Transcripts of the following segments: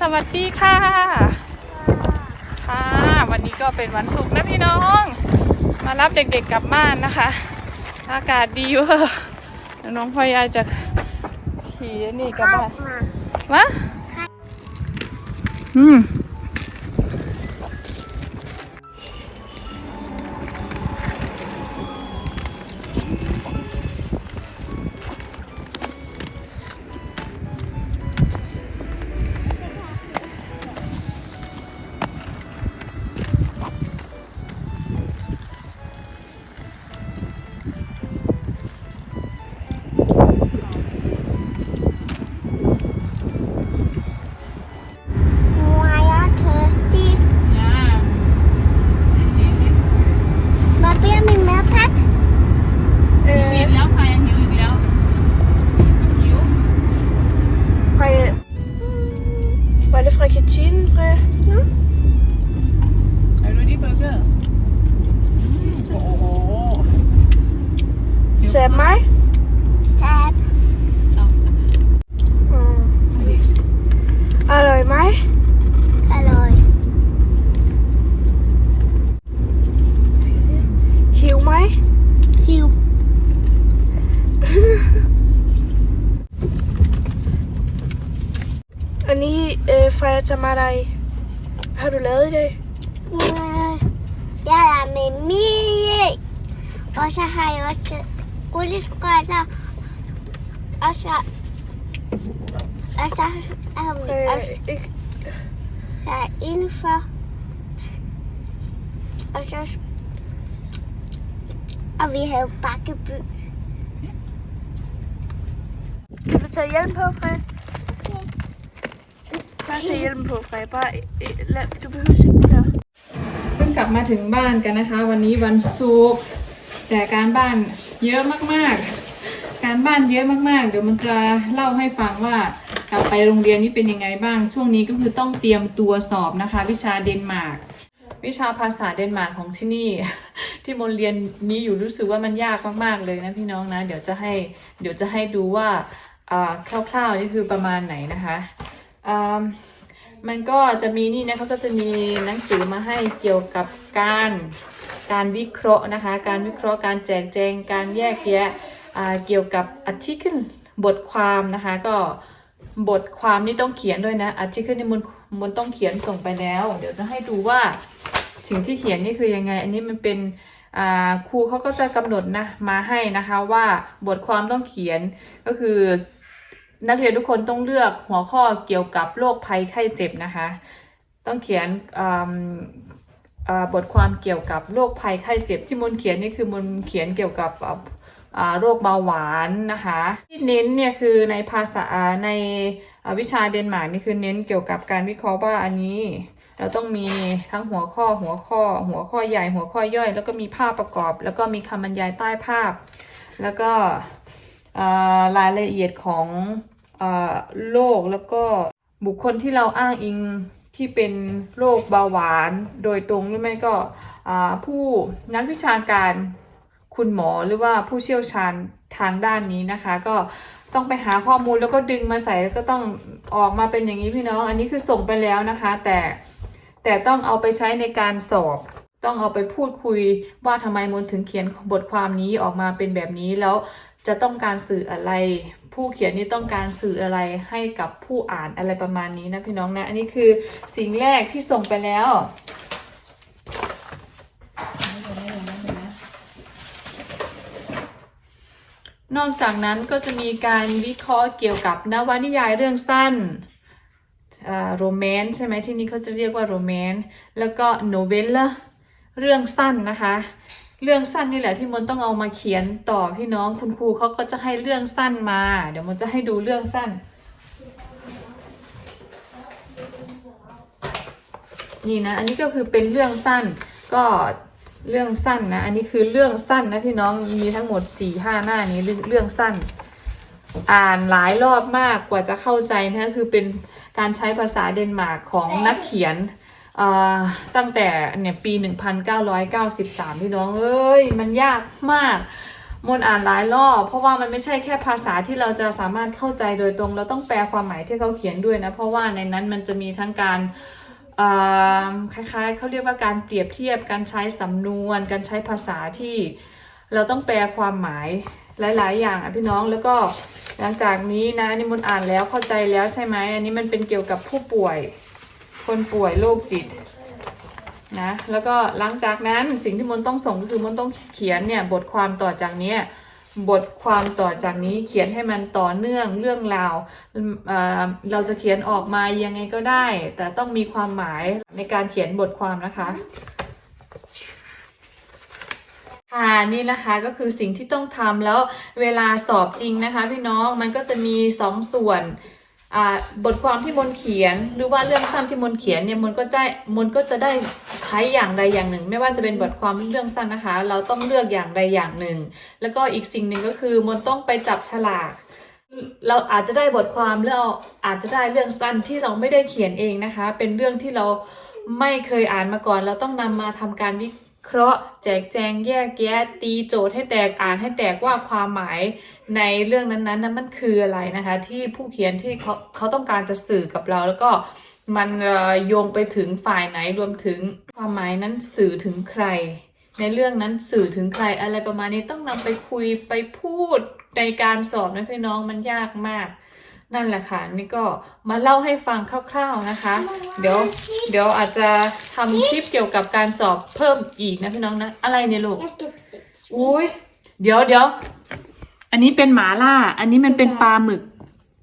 สวัสดีค่ะ ค่ะ วันนี้ก็เป็นวันศุกร์นะพี่น้อง มารับเด็กๆกลับบ้านนะคะ อากาศดีเวอร์เดี๋ยวน้องพลอยายจะขี่อันนี่กลับบ้านวะอืม Tamadai. Har du lavet i dag? Jeg er med Mie. Og så har jeg også rulleskøjter. Og så... Og så har vi Øh, også ikke. der er indenfor. Og så... Og vi har jo bakkeby. Kan du tage hjelm på, Freja? Selen Profilbar du behøver ikke det เพิ่งกลับมาถึงบ้านกันนะคะ วันนี้วันศุกร์แต่การบ้านเยอะมากๆ การบ้านเยอะมากๆ เดี๋ยวมันจะเล่าให้ฟังว่ากลับไปโรงเรียนนี่เป็นยังไงบ้าง ช่วงนี้ก็คือต้องเตรียมตัวสอบนะคะ วิชาเดนมาร์กวิชาภาษาเดนมาร์กของที่นี่ ที่มนเรียนนี้อยู่รู้สึกว่ามันยากมากๆเลยนะพี่น้องนะ เดี๋ยวจะให้เดี๋ยวจะให้ดูว่าอ่าคร่าวๆนี่คือประมาณไหนนะคะ มันก็จะมีนี่นะคะก็จะมีหนังสือมาให้เกี่ยวกับการการวิเคราะห์นะคะ การวิเคราะห์การแจกแจงการแยกแยะเกี่ยวกับ article บทความนะคะก็บทความนี่ต้องเขียนด้วยนะ article นี่มันมันต้องเขียนส่งไปแล้ว เดี๋ยวจะให้ดูว่าสิ่งที่เขียนนี่คือยังไง อันนี้มันเป็นครูเขาก็จะกำหนดนะมาให้นะคะว่าบทความต้องเขียนก็คือ นักเรียนทุกคนต้องเลือกหัวข้อเกี่ยวกับโรคภัยไข้เจ็บนะคะ ต้องเขียนบทความเกี่ยวกับโรคภัยไข้เจ็บที่มนเขียนนี่คือมนเขียนเกี่ยวกับโรคเบาหวานนะคะที่เน้นเนี่ยคือในภาษาในวิชาเดนมาร์กนี่คือเน้นเกี่ยวกับการวิเคราะห์ว่าอันนี้ เราต้องมีทั้งหัวข้อหัวข้อ หัวข้อใหญ่หัวข้อย่อย แล้วก็มีภาพประกอบ แล้วก็มีคำบรรยายใต้ภาพ แล้วก็รายละเอียดของ โรคแล้วก็บุคคลที่เราอ้างอิงที่เป็นโรคเบาหวานโดยตรงหรือไม่ก็ผู้นักวิชาการคุณหมอหรือว่าผู้เชี่ยวชาญทางด้านนี้นะคะ ก็ต้องไปหาข้อมูลแล้วก็ดึงมาใส่แล้วก็ต้องออกมาเป็นอย่างนี้พี่น้อง อันนี้คือส่งไปแล้วนะคะ แต่แต่ต้องเอาไปใช้ในการสอบ ต้องเอาไปพูดคุยว่าทำไมมนถึงเขียนบทความนี้ออกมาเป็นแบบนี้แล้วจะต้องการสื่ออะไร ผู้เขียนนี่ต้องการสื่ออะไรให้กับผู้อ่านอะไรประมาณนี้นะพี่น้องนะ อันนี้คือสิ่งแรกที่ส่งไปแล้วนอกจากนั้นก็จะมีการวิเคราะห์เกี่ยวกับนวนิยายเรื่องสั้นโรแมนใช่ไหมที่นี่เขาจะเรียกว่าโรแมนแล้วก็โนเวลล่า เรื่องสั้นนะคะ เรื่องสั้นนี่แหละที่มนต้องเอามาเขียนต่อพี่น้องคุณครูเขาก็จะให้เรื่องสั้นมา เดี๋ยวมนจะให้ดูเรื่องสั้น นี่นะ อันนี้ก็คือเป็นเรื่องสั้นก็เรื่องสั้นนะ อันนี้คือเรื่องสั้นนะพี่น้องมีทั้งหมด4ี่ห้าหน้านี้เรื่องสั้น อ่านหลายรอบมากกว่าจะเข้าใจนะคือเป็นการใช้ภาษาเดนมาร์กของนักเขียน ตั้งแต่เนี่ยปี 1993 พี่น้องเอ้ยมันยากมากมนอ่านหลายรอบ เพราะว่ามันไม่ใช่แค่ภาษาที่เราจะสามารถเข้าใจโดยตรง เราต้องแปลความหมายที่เขาเขียนด้วยนะ เพราะว่าในนั้นมันจะมีทั้งการคล้ายๆเขาเรียกว่าการเปรียบเทียบการใช้สำนวน การใช้ภาษาที่เราต้องแปลความหมายหลาย ๆ อย่างอะพี่น้องแล้วก็หลังจากนี้นะนี่มนอ่านแล้วเข้าใจแล้วใช่ไหมอันนี้มันเป็นเกี่ยวกับผู้ป่วย คนป่วยโรคจิตนะแล้วก็หลังจากนั้นสิ่งที่มนต์ต้องส่งก็คือมนต์ต้องเขียนเนี่ยบทความต่อจากนี้บทความต่อจากนี้เขียนให้มันต่อเนื่องเรื่องราวเเราจะเขียนออกมายังไงก็ได้ แต่ต้องมีความหมายในการเขียนบทความนะคะค่ะนี่นะคะก็คือสิ่งที่ต้องทำแล้วเวลาสอบจริงนะคะ พี่น้องมันก็จะมีสองส่วน บทความที่มนเขียนหรือว่าเรื่องสั้นที่มนเขียนเนี่ยมนก็จะมนก็จะได้ใช้อย่างใดอย่างหนึ่ง ไม่ว่าจะเป็นบทความหรือเรื่องสั้นนะคะ เราต้องเลือกอย่างใดอย่างหนึ่ง แล้วก็อีกสิ่งหนึ่งก็คือมนต้องไปจับฉลากเราอาจจะได้บทความหรือเราอาจจะได้เรื่องสั้นที่เราไม่ได้เขียนเองนะคะ เป็นเรื่องที่เราไม่เคยอ่านมาก่อน เราต้องนำมาทำการวิ เคราะห์แจกแจงแยกแยะ ตีโจทย์ให้แตกอ่านให้แตกว่าความหมายในเรื่องนั้นๆนั้นมันคืออะไรนะคะ ที่ผู้เขียนที่เขาเขาต้องการจะสื่อกับเราแล้วก็มันโยงไปถึงฝ่ายไหนรวมถึงความหมายนั้นสื่อถึงใคร ในเรื่องนั้นสื่อถึงใครอะไรประมาณนี้ต้องนำไปคุยไปพูดในการสอบนะพี่น้องมันยากมาก นั่นแหละค่ะนี่ก็มาเล่าให้ฟังคร่าวๆนะคะ เดี๋ยวเดี๋ยวอาจจะทำคลิปเกี่ยวกับการสอบเพิ่มอีกนะพี่น้องนะ อะไรเนี่ยลูก Jag ska... อุ้ยเดี๋ยวเดี๋ยวอันนี้เป็นหมาล่า อันนี้มันเป็นปลาหมึก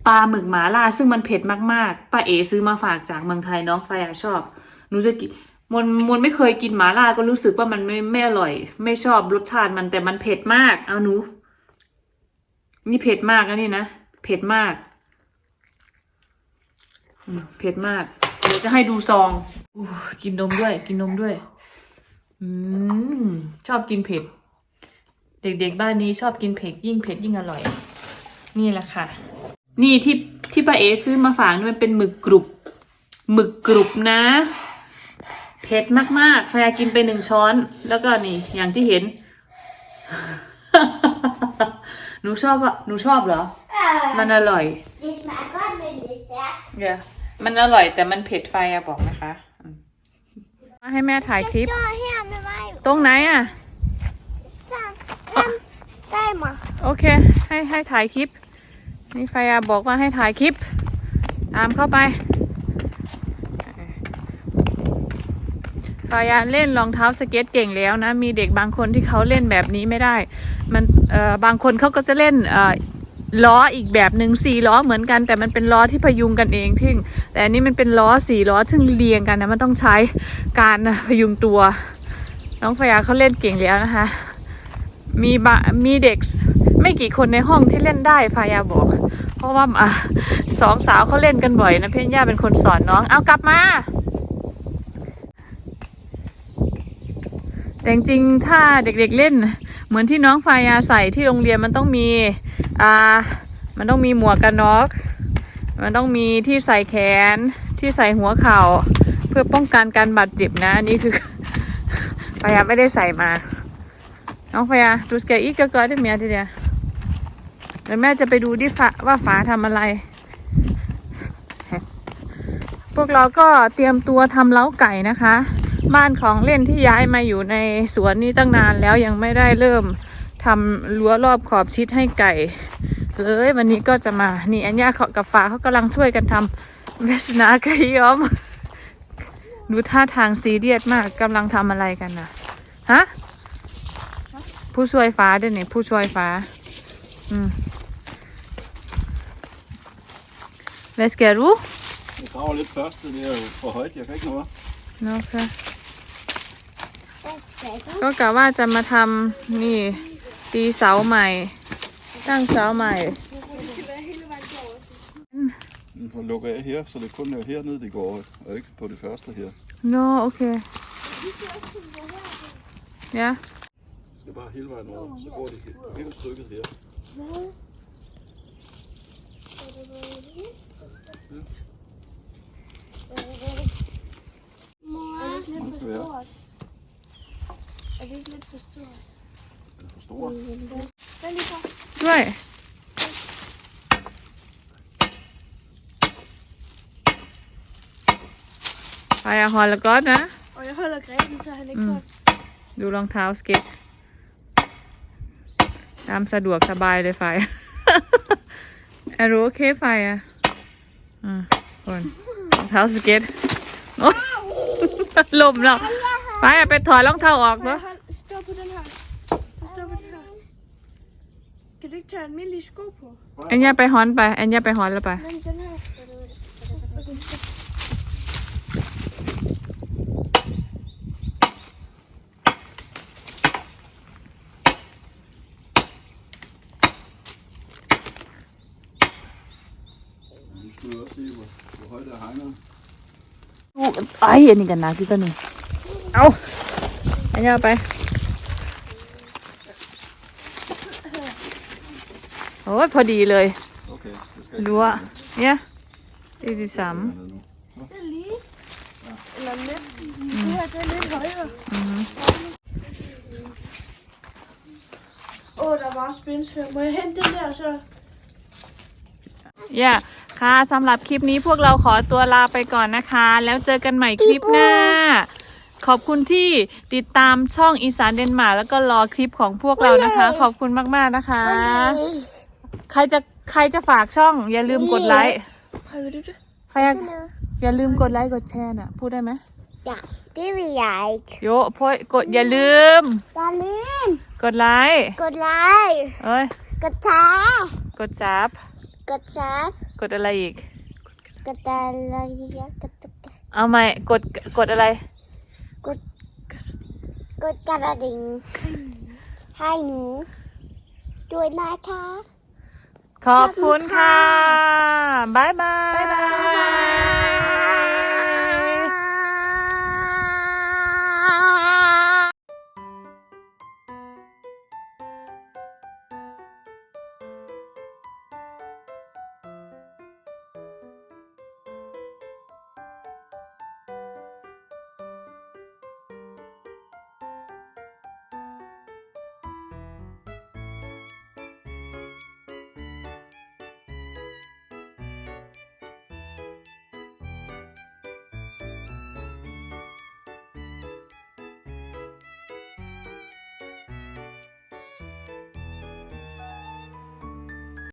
ปลาหมึกหมาล่า ซึ่งมันเผ็ดมากๆป้าเอซื้อมาฝากจากเมืองไทยน้องไฟอะชอบหนูจะกินมนมนไม่เคยกินหมาล่าก็รู้สึกว่ามันไม่ไม่อร่อย ไม่ชอบรสชาติมันแต่มันเผ็ดมาก เอาหนู นี่เผ็ดมากนะนี่นะเผ็ดมากอืม เผ็ดมาก เดี๋ยวจะให้ดูซองอู้กินนมด้วย กินนมด้วย อืมชอบกินเผ็ด เด็กๆบ้านนี้ชอบกินเผ็ดยิ่งเผ็ดยิ่งอร่อย นี่แหละค่ะ นี่ที่ที่ป้าเอซื้อมาฝากนี่มันเป็นหมึกกรุบ หมึกกรุบนะ เผ็ดมากๆพยากินไปหนึ่งช้อน แล้วก็นี่ อย่างที่เห็น หนูชอบอะหนูชอบเหรอ มันอร่อย Det smakar gott men det är starkt. เดี๋ยวมันอร่อยแต่มันเผ็ดไฟอะบอกนะคะอืมมาให้แม่ถ่ายคลิป Stå här med mig. ตรงไหนอะ Sam, Sam, dig mig. โอเค ให้ให้ถ่ายคลิป นี่ไฟอาบอกว่าให้ถ่ายคลิป ตามเข้าไปไฟอาเล่นรองเท้าสเก็ตเก่งแล้วนะ มีเด็กบางคนที่เขาเล่นแบบนี้ไม่ได้ มันเอ่อบางคนเขาก็จะเล่นเอ่อ ล้ออีกแบบหนึ่งสี่ล้อเหมือนกัน แต่มันเป็นล้อที่พยุงกันเองที่งแต่อันนี้มันเป็นล้อสี่ล้อซึ่งเรียงกันนะมันต้องใช้การพยุงตัว น้องไฟอาเขาเล่นเก่งแล้วนะคะ มีบะมีเด็กไม่กี่คนในห้องที่เล่นได้ฟายาบอก เพราะว่าสองสาวเขาเล่นกันบ่อยนะเพี่อนย่าเป็นคนสอนน้องเอากลับมาแต่จริงถ้าเด็กๆเล่น เหมือนที่น้องฟายาใส่ที่โรงเรียนมันต้องมีอ่ามันต้องมีหมวกกันน็อกมันต้องมีที่ใส่แขนที่ใส่หัวเข่า เพื่อป้องกันการบาดเจ็บนะอันนี่คือฟายาไม่ได้ใส่มา น้องพยาดูสเกอีกก็เกิดได้เมียทีเดียวเดี๋ยวแม่จะไปดูดิฟ้าว่าฝาทำอะไร พวกเราก็เตรียมตัวทำเล้าไก่นะคะ บ้านของเล่นที่ย้ายมาอยู่ในสวนนี้ตั้งนานแล้วยังไม่ได้เริ่มทำรั้วรอบขอบชิดให้ไก่ เลยวันนี้ก็จะมานี่อัญญาเขากับฟ้าเขากำลังช่วยกันทำเวสนาไก่ย้อม ดูท่าทางซีเรียสมากกำลังทำอะไรกันนะฮะผู้ช่วยฟ้าด้วยนี่ผู้ช่วยฟ้า อืม Hvad skal du? Jeg graver lidt først, det er jo for højt, jeg kan ikke nå op. โอเค Hvad skal du? ก็กะว่าจะมาทำนี่ตีเสาใหม่ ตั้งเสาใหม่ Nu lukker jeg her, så det kun er hernede, de går, og ikke på det første her. no โอเค ja Jeg skal bare hele vejen over, så går de he- hele stykket her. Mor, Det skal være. Er det ikke lidt for stort? Den er for stor. ด้วยไปอะฮอลแล้วก็นะ Og jeg holder greben, så han ikke Mm. får ดูรองเท้าสเก็ต ตามสะดวกสบายเลยไฟ แอรู้โอเคไฟอะ อ่าคนรองเท้าสเก็ต โอ๊ย ลมแล้ว ไปอะไปถอดรองเท้าออกเนาะ Hold, stå på den her. Så stå på den her. Kan du ikke tage almindelige sko på? แอนย่าไปฮอนไปแอนย่าไปฮอนแล้วไป Men den her. Okay, stop. Nu skal du også se, hvor, hvor højt er hegnet. ไอ้อันนี้กันนะที่ตัวนี้ เอาแอนย่าไป โอ้ยพอดีเลย Okay, det skal รั้วเนี่ยตีที่สาม hernede nu. Det er lige. Eller næsten. Det her, det er lidt højere. Åh, oh, der er meget spændsvær. Må jeg hente den der, så? ย่าค่ะสำหรับคลิปนี้พวกเราขอตัวลาไปก่อนนะคะ แล้วเจอกันใหม่คลิปหน้า ขอบคุณที่ติดตามช่องอีสานเดนมาร์กแล้วก็รอคลิปของพวกเรานะคะ ขอบคุณมากๆนะคะ ใครจะใครจะฝากช่อง อย่าลืมกดไลค์ Hej, vil du det? ใครอยากอย่าลืมกดไลค์กดแชร์น่ะ พูดได้ไหม Ja, det vil jeg ikke. โยโพยกดอย่าลืม Jeg lyn. กดไลค์ God leg. เอ้ย God tag. กดซับ God tag. กดอะไรอีก God leg. God เอาใหม่กดกดอะไร God God กระดิ่งให้หนูด้วยนะคะ ขอบคุณค่ะ บ๊ายบาย บ๊ายบาย